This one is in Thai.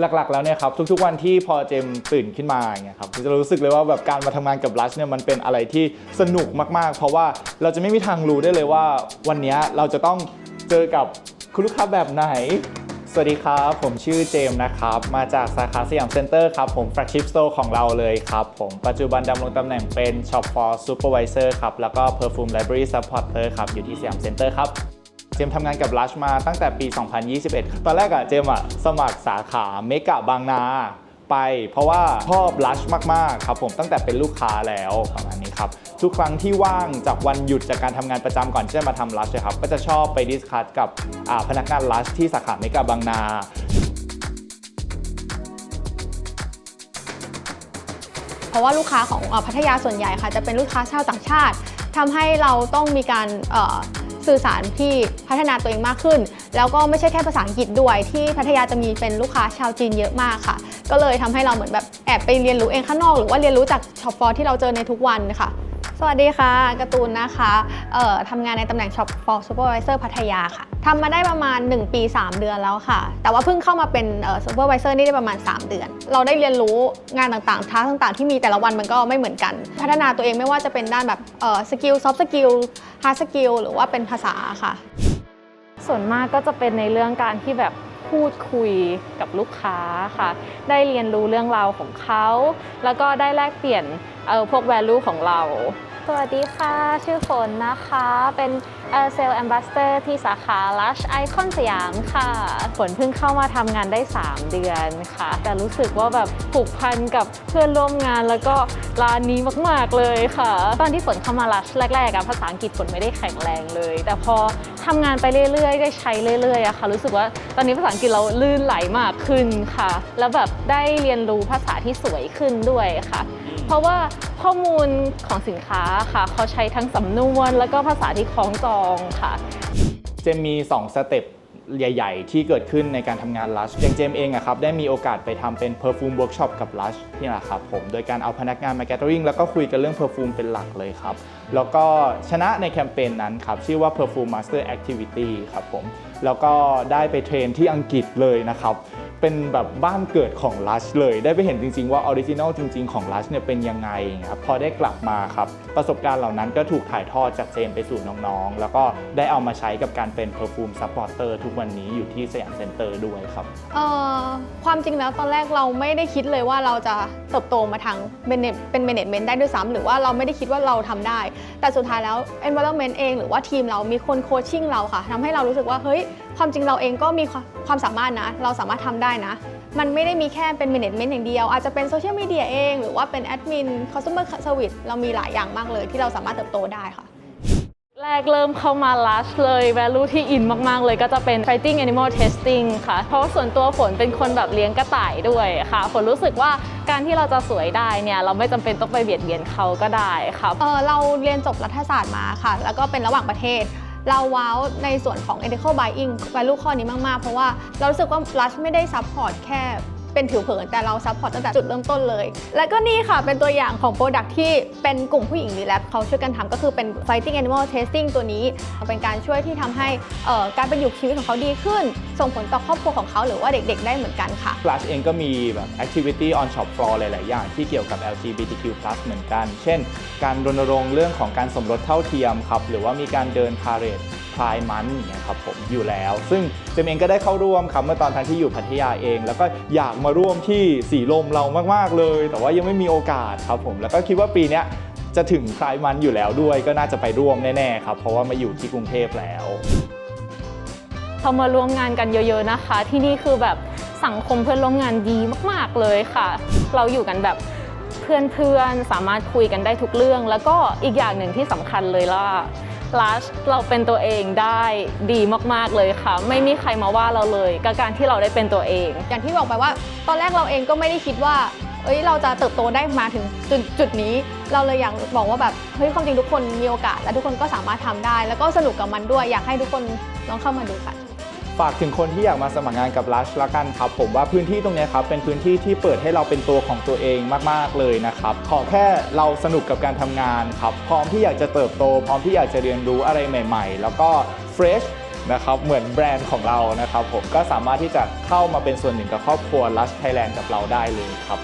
หลักๆ แล้วเนี่ยครับทุกๆวันที่พอเจมตื่นขึ้นมาอย่างเงี้ยครับจะรู้สึกเลยว่าแบบการมาทำงานกับลัชเนี่ยมันเป็นอะไรที่สนุกมากๆ เพราะว่าเราจะไม่มีทางรู้ได้เลยว่า วันนี้เราจะต้องเจอกับคุณลูกค้าแบบไหน สวัสดีครับ ผมชื่อเจมนะครับ มาจากสาขาสยามเซ็นเตอร์ครับ ผม flagship store ของเราเลยครับ ผมปัจจุบันดำรงตำแหน่งเป็น shop for supervisor ครับ แล้วก็ perfume library supporter ครับ อยู่ที่สยามเซ็นเตอร์ครับ เจมทำงานกับ Lush มาตั้งแต่ปี 2021 ตอนแรกอะเจมอะสมัครสาขาเมกะบางนาไป เพราะว่าชอบ Lush มากๆครับผมตั้งแต่เป็นลูกค้าแล้วประมาณนี้ครับ ทุกครั้งที่ว่างจากวันหยุดจากการทำงานประจำก่อนที่จะมาทำ Lush เลยครับ ก็จะชอบไปดิสคัทกับพนักงาน Lush ที่สาขาเมกะบางนาเพราะว่าลูกค้าของอพัทยาส่วนใหญ่ค่ะจะเป็นลูกค้าชาวต่างชาติทำให้เราต้องมีการ สื่อสารที่พัฒนาตัวเองมากขึ้น แล้วก็ไม่ใช่แค่ภาษาอังกฤษด้วยที่พัทยาจะมีเป็นลูกค้าชาวจีนเยอะมากค่ะ ก็เลยทำให้เราเหมือนแบบแอบไปเรียนรู้เองข้างนอก หรือว่าเรียนรู้จากช็อปฟอร์ที่เราเจอในทุกวันค่ะ วัสดีค่ะการ์ตูนนะคะเอ่อทำงานในตำแหน่ง Shop for Supervisor พัทยาค่ะทำมาได้ประมาณ 1 ปี 3 เดือนแล้วค่ะ แต่ว่าเพิ่งเข้ามาเป็นเอ่อ Supervisor นี่ได้ประมาณ 3 เดือน เราได้เรียนรู้งานต่างๆท้าต่างๆ ที่มีแต่ละวันมันก็ไม่เหมือนกัน พัฒนาตัวเองไม่ว่าจะเป็นด้านแบบเอ่อสกิลซอฟต์สกิลฮาร์ดสกิลหรือว่าเป็นภาษาค่ะ ส่วนมากก็จะเป็นในเรื่องการที่แบบพูดคุยกับลูกค้าค่ะ ได้เรียนรู้เรื่องราวของเขา แล้วก็ได้แลกเปลี่ยนเอ่อพวก value ของเรา สวัสดีค่ะ ชื่อฝนนะคะ เป็นเซลล์แอมบาสเตอร์ที่สาขา Lush Icon สยามค่ะ ฝนเพิ่งเข้ามาทำงานได้ 3 เดือนค่ะ แต่รู้สึกว่าแบบผูกพันกับเพื่อนร่วมงานแล้วก็ร้านนี้มาก ๆ เลยค่ะ ตอนที่ฝนเข้ามา Lush แรกๆอะภาษาอังกฤษฝนไม่ได้แข็งแรงเลย แต่พอทำงานไปเรื่อยๆ ได้ใช้เรื่อยๆอะค่ะ รู้สึกว่าตอนนี้ภาษาอังกฤษเราลื่นไหลมากขึ้นค่ะ แล้วแบบได้เรียนรู้ภาษาที่สวยขึ้นด้วยค่ะ เพราะว่า ข้อมูลของสินค้าค่ะเขาใช้ทั้งสำนวน แล้วก็ภาษาที่คล้องจองค่ะ เจมมี2สเต็ปใหญ่ ๆ ที่เกิดขึ้นในการทำงาน Lush อย่างเจมเองอะครับได้มีโอกาสไปทำเป็น Perfume Workshop กับ Lush นี่แหละครับผม โดยการเอาพนักงานมา Gathering แล้วก็คุยกันเรื่อง Perfume เป็นหลักเลยครับ แล้วก็ชนะในแคมเปญนั้นครับ ชื่อว่า Perfume Master Activity ครับผม แล้วก็ได้ไปเทรนที่อังกฤษเลยนะครับ เป็นแบบบ้านเกิดของลัชเลย ได้ไปเห็นจริง ๆ ว่าออริจินอลจริง ๆ ของลัชเนี่ยเป็นยังไงครับพอได้กลับมาครับ ประสบการณ์เหล่านั้นก็ถูกถ่ายทอดจากเจนไปสู่น้องๆ แล้วก็ได้เอามาใช้กับการเป็นเพอร์ฟูมซัพพอร์เตอร์ทุกวันนี้อยู่ที่สยามเซ็นเตอร์ด้วยครับ เอ่อความจริงแล้วตอนแรกเราไม่ได้คิดเลยว่าเราจะ เติบโตมาทางเป็นเป็นเมน a เ e น t ได้ด้วยซ้ำหรือว่าเราไม่ได้คิดว่าเราทำได้ แต่สุดท้ายแล้ว environment เอง หรือว่าทีมเรามีคนโคชชิ่งเราค่ะทำให้เรารู้สึกว่าเฮ้ยความจริงเราเองก็มีความสามารถนะ เราสามารถทำได้นะ มันไม่ได้มีแค่เป็นเมเนจเมนต์อย่างเดียว อาจจะเป็นโซเชียลมีเดียเอง หรือว่าเป็นแอดมินคอสเตอร์เซอร์วิสเรามีหลายอย่างมากเลยที่เราสามารถเติบโตได้ค่ะ แรกเริ่มเข้ามา Lush เลย value ที่อินมาก ๆ เลยก็จะเป็น fighting animal testing ค่ะ เพราะส่วนตัวฝนเป็นคนแบบเลี้ยงกระต่ายด้วยค่ะฝนรู้สึกว่าการที่เราจะสวยได้เนี่ย เราไม่จำเป็นต้องไปเบียดเบียนเขาก็ได้ค่ะเออเราเรียนจบรัฐศาสตร์มาค่ะ แล้วก็เป็นระหว่างประเทศเราว้าวในส่วนของ ethical buying value ข้อนี้มาก ๆ เพราะว่าเรารู้สึกว่า Lush ไม่ได้ซัพพอร์ตแค่ เป็นผิวเผินแต่เราซัพพอร์ตตั้งแต่จุดเริ่มต้นเลย และก็นี่ค่ะเป็นตัวอย่างของ Product ที่เป็นกลุ่มผู้หญิงรีแลบเขาช่วยกันทำก็คือเป็น fighting animal testing ตัวนี้ เป็นการช่วยที่ทำให้การเป็นอยู่ชีวิตของเขาดีขึ้น ส่งผลต่อครอบครัวของเขาหรือว่าเด็กๆ ได้เหมือนกันค่ะ Lush เองก็มีแบบ activity on shop floor หลายๆ อย่างที่เกี่ยวกับ LGBTQ+ เหมือนกัน เช่น การรณรงค์เรื่องของการสมรสเท่าเทียมครับ หรือว่ามีการเดินพาเหรดพายมันอย่างเงี้ยครับผมอยู่แล้ว ซึ่งเจมเองก็ได้เข้าร่วมครับเมื่อตอนทันที่อยู่พัทยาเอง แล้วก็อยากมาร่วมที่สีลมเรามากๆเลย แต่ว่ายังไม่มีโอกาสครับผมแล้วก็คิดว่าปีนี้จะถึงพายมันอยู่แล้วด้วย ก็น่าจะไปร่วมแน่ๆครับเพราะว่ามาอยู่ที่กรุงเทพแล้วพอมาร่วมงานกันเยอะๆนะคะ ที่นี่คือแบบสังคมเพื่อนร่วมงานดีมากๆเลยค่ะ เราอยู่กันแบบเพื่อนๆสามารถคุยกันได้ทุกเรื่อง แล้วก็อีกอย่างหนึ่งที่สำคัญเลยล่ะ ลัสเราเป็นตัวเองได้ดีมากๆเลยค่ะ ไม่มีใครมาว่าเราเลยกับการที่เราได้เป็นตัวเอง อย่างที่บอกไปว่า ตอนแรกเราเองก็ไม่ได้คิดว่าเอ้ยเราจะเติบโตได้มาถึงจุดจุดนี้ เราเลยอยากบอกว่าแบบเฮ้ยความจริงทุกคนมีโอกาส และทุกคนก็สามารถทำได้ แล้วก็สนุกกับมันด้วยอยากให้ทุกคนลองเข้ามาดูค่ะ ฝากถึงคนที่อยากมาสมัครงานกับ Lush ละกันครับ ผมว่าพื้นที่ตรงนี้ครับเป็นพื้นที่ที่เปิดให้เราเป็นตัวของตัวเองมาก ๆเลยนะครับขอแค่เราสนุกกับการทำงานครับพร้อมที่อยากจะเติบโต พร้อมที่อยากจะเรียนรู้อะไรใหม่ ๆ แล้วก็ fresh นะครับเหมือนแบรนด์ของเรานะครับผมก็สามารถที่จะเข้ามาเป็นส่วนหนึ่งกับครอบครัว Lush Thailand กับเราได้เลยครับ